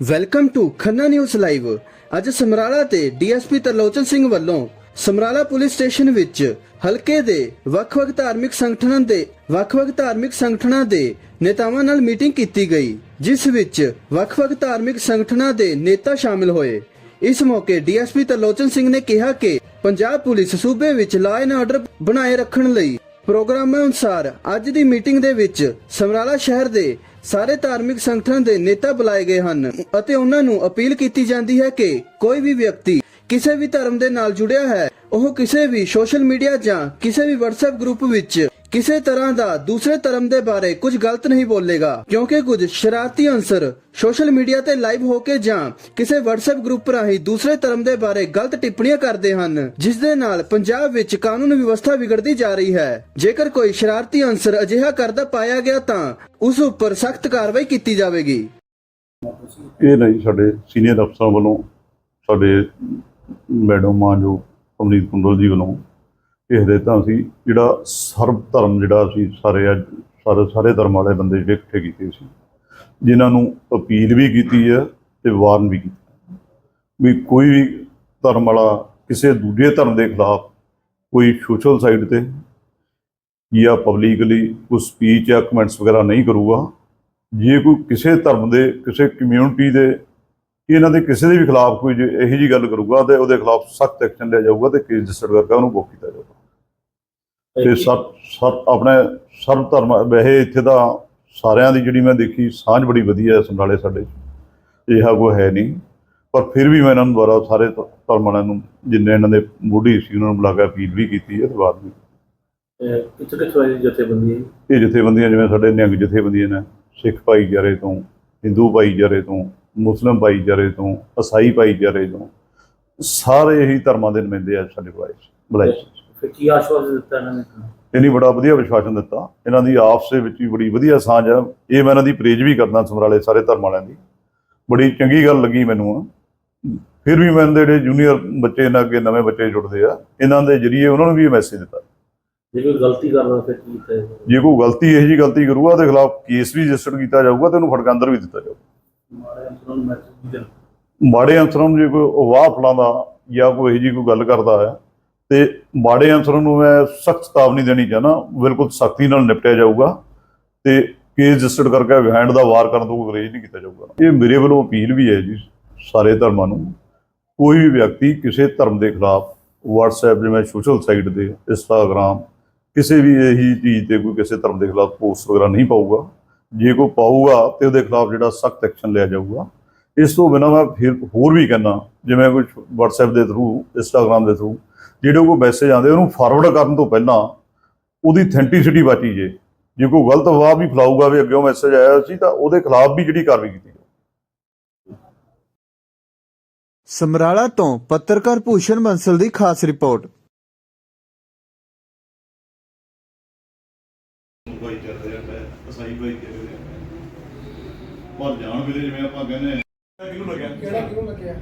Welcome to Khanna news live ਅੱਜ ਸਮਰਾਲਾ ਤੇ DSP Tarlochan Singh ਵੱਲੋਂ ਸਮਰਾਲਾ ਪੁਲਿਸ ਸਟੇਸ਼ਨ ਵਿੱਚ ਹਲਕੇ ਦੇ ਵੱਖ-ਵੱਖ ਧਾਰਮਿਕ ਸੰਗਠਨਾਂ ਦੇ ਵੱਖ-ਵੱਖ ਧਾਰਮਿਕ ਸੰਗਠਨਾਂ ਦੇ ਨੇਤਾਵਾਂ ਨਾਲ ਮੀਟਿੰਗ ਕੀਤੀ ਗਈ, ਜਿਸ ਵਿੱਚ ਵੱਖ-ਵੱਖ ਧਾਰਮਿਕ ਸੰਗਠਨਾਂ ਦੇ ਨੇਤਾ ਸ਼ਾਮਿਲ ਹੋਏ। ਇਸ ਮੌਕੇ ਡੀਐਸਪੀ ਤਰਲੋਚਨ ਸਿੰਘ ਨੇ ਕਿਹਾ ਕਿ ਪੰਜਾਬ ਪੁਲਿਸ ਸੂਬੇ ਵਿੱਚ ਲਾਅ ਐਂਡ ਆਰਡਰ ਬਣਾਏ ਰੱਖਣ ਲਈ ਪ੍ਰੋਗਰਾਮ ਅਨੁਸਾਰ ਅੱਜ ਦੀ ਮੀਟਿੰਗ ਦੇ ਵਿੱਚ ਸਮਰਾਲਾ ਸ਼ਹਿਰ ਦੇ ਸਾਰੇ ਧਾਰਮਿਕ ਸੰਗਠਨ ਦੇ ਨੇਤਾ ਬੁਲਾਏ ਗਏ ਹਨ ਅਤੇ ਉਹਨਾਂ ਨੂੰ ਅਪੀਲ ਕੀਤੀ ਜਾਂਦੀ ਹੈ ਕਿ ਕੋਈ ਵੀ ਵਿਅਕਤੀ ਕਿਸੇ ਵੀ ਧਰਮ ਦੇ ਨਾਲ ਜੁੜਿਆ ਹੈ, ਉਹ ਕਿਸੇ ਵੀ ਸੋਸ਼ਲ ਮੀਡੀਆ ਜਾਂ ਕਿਸੇ ਵੀ WhatsApp ਗਰੁੱਪ ਵਿੱਚ ਕਿਸੇ ਤਰ੍ਹਾਂ ਦਾ ਦੂਸਰੇ ਧਰਮ ਦੇ ਬਾਰੇ ਕੁਝ ਗਲਤ ਨਹੀਂ ਬੋਲੇਗਾ, ਕਿਉਂਕਿ ਕੁਝ ਸ਼ਰਾਰਤੀ ਅੰਸਰ ਸੋਸ਼ਲ ਮੀਡੀਆ ਤੇ ਲਾਈਵ ਹੋ ਕੇ ਜਾਂ ਕਿਸੇ WhatsApp ਗਰੁੱਪ ਰਾਹੀਂ ਦੂਸਰੇ ਧਰਮ ਦੇ ਬਾਰੇ ਗਲਤ ਟਿੱਪਣੀਆਂ ਕਰਦੇ ਹਨ, ਜਿਸ ਦੇ ਨਾਲ ਪੰਜਾਬ ਵਿੱਚ ਕਾਨੂੰਨ ਵਿਵਸਥਾ ਵਿਗੜਦੀ ਜਾ ਰਹੀ ਹੈ। ਜੇਕਰ ਕੋਈ ਸ਼ਰਾਰਤੀ ਅੰਸਰ ਅਜਿਹਾ ਕਰਦਾ ਪਾਇਆ ਗਿਆ ਤਾਂ ਉਸ ਉੱਪਰ ਸਖਤ ਕਾਰਵਾਈ ਕੀਤੀ ਜਾਵੇਗੀ। ਇਹ ਨਹੀਂ, ਸਾਡੇ ਸੀਨੀਅਰ ਅਫਸਰਾਂ ਵੱਲੋਂ ਸਾਡੇ ਮੈਡਮ ਮਾਂ ਜੋ ਅਮਨੀਤ ਕੁੰਡਲ ਜੀ ਵੱਲੋਂ ਇਹ ਹਦਾਇਤਾਂ ਸੀ ਜਿਹੜਾ ਸਰਬ ਧਰਮ ਜਿਹੜਾ ਅਸੀਂ ਸਾਰੇ ਅੱਜ ਸਾਰੇ ਸਾਰੇ ਧਰਮ ਵਾਲੇ ਬੰਦੇ ਜਿਹੜੇ ਇਕੱਠੇ ਕੀਤੇ ਸੀ, ਜਿਨ੍ਹਾਂ ਨੂੰ ਅਪੀਲ ਵੀ ਕੀਤੀ ਹੈ ਤੇ ਵਾਰਨ ਵੀ ਕੀਤਾ ਵੀ ਕੋਈ ਵੀ ਧਰਮ ਵਾਲਾ ਕਿਸੇ ਦੂਜੇ ਧਰਮ ਦੇ ਖਿਲਾਫ ਕੋਈ ਸੋਸ਼ਲ ਸਾਈਟ ਤੇ ਜਾਂ ਪਬਲਿਕਲੀ ਕੋਈ ਸਪੀਚ ਜਾਂ ਕਮੈਂਟਸ ਵਗੈਰਾ ਨਹੀਂ ਕਰੂਗਾ, ਜੇ ਕੋਈ ਕਿਸੇ ਧਰਮ ਦੇ, ਕਿਸੇ ਕਮਿਊਨਿਟੀ ਦੇ ਇਹਨਾਂ ਦੇ ਕਿਸੇ ਦੇ ਵੀ ਖਿਲਾਫ ਕੋਈ ਇਹੋ ਜੀ ਗੱਲ ਕਰੂਗਾ ਤੇ ਉਹਦੇ ਖਿਲਾਫ ਸਖਤ ਐਕਸ਼ਨ ਲਿਆ ਜਾਊਗਾ ਤੇ ਕੇਸ ਰਜਿਸਟਰ ਕਰਕੇ ਉਹਨੂੰ ਬੁੱਕ ਕੀਤਾ ਜਾਊਗਾ। ਤੇ ਸਭ ਸਭ ਆਪਣੇ ਸਰਬ ਧਰਮ ਵੈਸੇ ਇੱਥੇ ਤਾਂ ਸਾਰਿਆਂ ਦੀ ਜਿਹੜੀ ਮੈਂ ਦੇਖੀ ਸਾਂਝ ਬੜੀ ਵਧੀਆ ਹੈ ਸਮਰਾਲੇ ਸਾਡੇ 'ਚ। ਇਹੋ ਕੋਈ ਹੈ ਨਹੀਂ। ਪਰ ਫਿਰ ਵੀ ਮੈਂ ਇਹਨਾਂ ਨੂੰ ਦੁਆਰਾ ਸਾਰੇ ਧਰਮ ਵਾਲਿਆਂ ਨੂੰ ਜਿੰਨੇ ਇਹਨਾਂ ਦੇ ਮੋਢੀ ਸੀ ਉਹਨਾਂ ਨੂੰ ਬੁਲਾ ਕੇ ਅਪੀਲ ਵੀ ਕੀਤੀ ਹੈ ਤੇ ਬਾਅਦ ਵੀ ਕਿੱਥੇ ਕਿੱਥੇ ਵਾਲੀ ਜਥੇਬੰਦੀ ਹੈ ਇਹ ਜਥੇਬੰਦੀਆਂ ਜਿਵੇਂ ਸਾਡੇ ਨਿਹੰਗ ਜਥੇਬੰਦੀਆਂ ਨੇ ਸਿੱਖ ਭਾਈਚਾਰੇ ਤੋਂ ਹਿੰਦੂ ਭਾਈਚਾਰੇ ਤੋਂ ਮੁਸਲਿਮ ਭਾਈਚਾਰੇ ਤੋਂ ਈਸਾਈ ਭਾਈਚਾਰੇ ਤੋਂ ਸਾਰੇ ਹੀ ਧਰਮਾਂ ਦੇ ਨੁਮਾਇੰਦੇ ਆ ਸਾਡੇ ਕੋਲ ਬੁਲਾਏ ਫਿਰ ਕੀ ਆਸ਼ਵਾਸਨ ਦਿੱਤਾ ਇਹਨਾਂ ਨੇ? ਇਹਨੀ ਬੜਾ ਵਧੀਆ ਵਿਸ਼ਵਾਸਨ ਦਿੱਤਾ। ਇਹਨਾਂ ਦੀ ਆਪਸ ਦੇ ਵਿੱਚ ਵੀ ਬੜੀ ਵਧੀਆ ਸਾਂਝ ਆ। ਇਹ ਮੈਂ ਇਹਨਾਂ ਦੀ ਪ੍ਰੇਜ ਵੀ ਕਰਦਾ ਸਮਰਾਲੇ ਸਾਰੇ ਧਰਮ ਵਾਲਿਆਂ ਦੀ। ਬੜੀ ਚੰਗੀ ਗੱਲ ਲੱਗੀ ਮੈਨੂੰ। ਫਿਰ ਵੀ ਮੈਂ ਜਿਹੜੇ ਜੂਨੀਅਰ ਬੱਚੇ ਇਹਨਾਂ ਅੱਗੇ ਨਵੇਂ ਬੱਚੇ ਜੁੜਦੇ ਆ ਇਹਨਾਂ ਦੇ ਜਰੀਏ ਉਹਨਾਂ ਨੂੰ ਵੀ ਮੈਸੇਜ ਦਿੱਤਾ। ਜੇ ਕੋਈ ਗਲਤੀ ਕਰਦਾ ਫਿਰ ਕੀ ਕੀਤਾ? ਜੇ ਕੋਈ ਗਲਤੀ ਇਹੋ ਜੀ ਗਲਤੀ ਕਰੂਗਾ ਉਹਦੇ ਖਿਲਾਫ ਕੇਸ ਵੀ ਰਜਿਸਟਰ ਕੀਤਾ ਜਾਊਗਾ ਤੇ ਉਹਨੂੰ ਫੜਕ ਅੰਦਰ ਵੀ ਦਿੱਤਾ ਜਾਊਗਾ। ਮਾੜੇ ਨੂੰ ਅਨਸਰਾਂ ਨੂੰ ਜੇ ਕੋਈ ਵਾਹ ਫਲਾਉਂਦਾ ਜਾਂ ਕੋਈ ਇਹੋ ਜੀ ਕੋਈ ਗੱਲ ਕਰਦਾ ਹੈ ਤੇ ਮਾੜੇ ਅਨਸਰਾਂ ਨੂੰ ਮੈਂ ਸਖਤ ਚੇਤਾਵਨੀ ਦੇਣੀ ਚਾਹਨਾ ਬਿਲਕੁਲ ਸਖਤੀ ਨਾਲ ਨਿਪਟਿਆ ਜਾਊਗਾ ਤੇ ਕੇਸ ਰਜਿਸਟਰ ਕਰਕੇ ਹੈਂਡ ਦਾ ਵਾਰ ਕਰਨ ਤੋਂ ਗਰੇਜ ਨਹੀਂ ਕੀਤਾ ਜਾਊਗਾ। ਇਹ ਮੇਰੇ ਵੱਲੋਂ ਅਪੀਲ ਵੀ ਹੈ ਜੀ, ਸਾਰੇ ਧਰਮਾਂ ਨੂੰ। ਕੋਈ ਵੀ ਵਿਅਕਤੀ ਕਿਸੇ ਧਰਮ ਦੇ ਖਿਲਾਫ WhatsApp ਜਿਵੇਂ ਸੋਸ਼ਲ ਸਾਈਟ ਦੇ Instagram, ਕਿਸੇ ਵੀ ਇਹੀ ਚੀਜ਼ ਤੇ ਕੋਈ ਕਿਸੇ ਧਰਮ ਦੇ ਖਿਲਾਫ ਪੋਸਟ ਵਗੈਰਾ ਨਹੀਂ ਪਾਊਗਾ। ਜੇ ਕੋਈ ਪਾਊਗਾ ਤੇ ਉਹਦੇ ਖਿਲਾਫ ਜਿਹੜਾ ਸਖਤ ਐਕਸ਼ਨ ਲਿਆ ਜਾਊਗਾ। ਇਸ ਤੋਂ ਬਿਨਾਂ ਮੈਂ ਫਿਰ ਹੋਰ ਵੀ ਕਹਿੰਦਾ, ਜਿਵੇਂ ਕੋਈ WhatsApp ਦੇ ਥਰੂ Instagram ਦੇ ਥਰੂ ਜਿਹੜੇ ਕੋਈ ਮੈਸੇਜ ਆਉਂਦੇ ਉਹਨੂੰ ਫਾਰਵਰਡ ਕਰਨ ਤੋਂ ਪਹਿਲਾਂ ਉਹਦੀ ਅਥੈਂਟਿਸਿਟੀ ਬਾਚੀ ਜੇ। ਜੇ ਕੋਈ ਗਲਤ ਅਫਵਾਹ ਵੀ ਫਲਾਊਗਾ ਵੀ ਅੱਗੇ ਮੈਸੇਜ ਆਇਆ ਸੀ ਤਾਂ ਉਹਦੇ ਖਿਲਾਫ ਵੀ ਜਿਹੜੀ ਕਾਰਵਾਈ ਕੀਤੀ ਜਾਊ। ਸਮਰਾਲਾ ਤੋਂ ਪੱਤਰਕਾਰ ਭੂਸ਼ਣ ਬੰਸਲ ਦੀ ਖਾਸ ਰਿਪੋਰਟ। ਭਾਈ ਚੱਲ ਰਿਹਾ ਹੈ ਅਸਾਈ ਭਾਈ ਚੱਲ ਰਿਹਾ ਪਰ ਜਾਣ ਵੇਲੇ ਜਿਵੇਂ ਆਪਾਂ ਕਹਿੰਦੇ ਕਿਹਨੂੰ ਲੱਗਿਆ ਕਿਹੜਾ ਕਿਉਂ ਲੱਗਿਆ?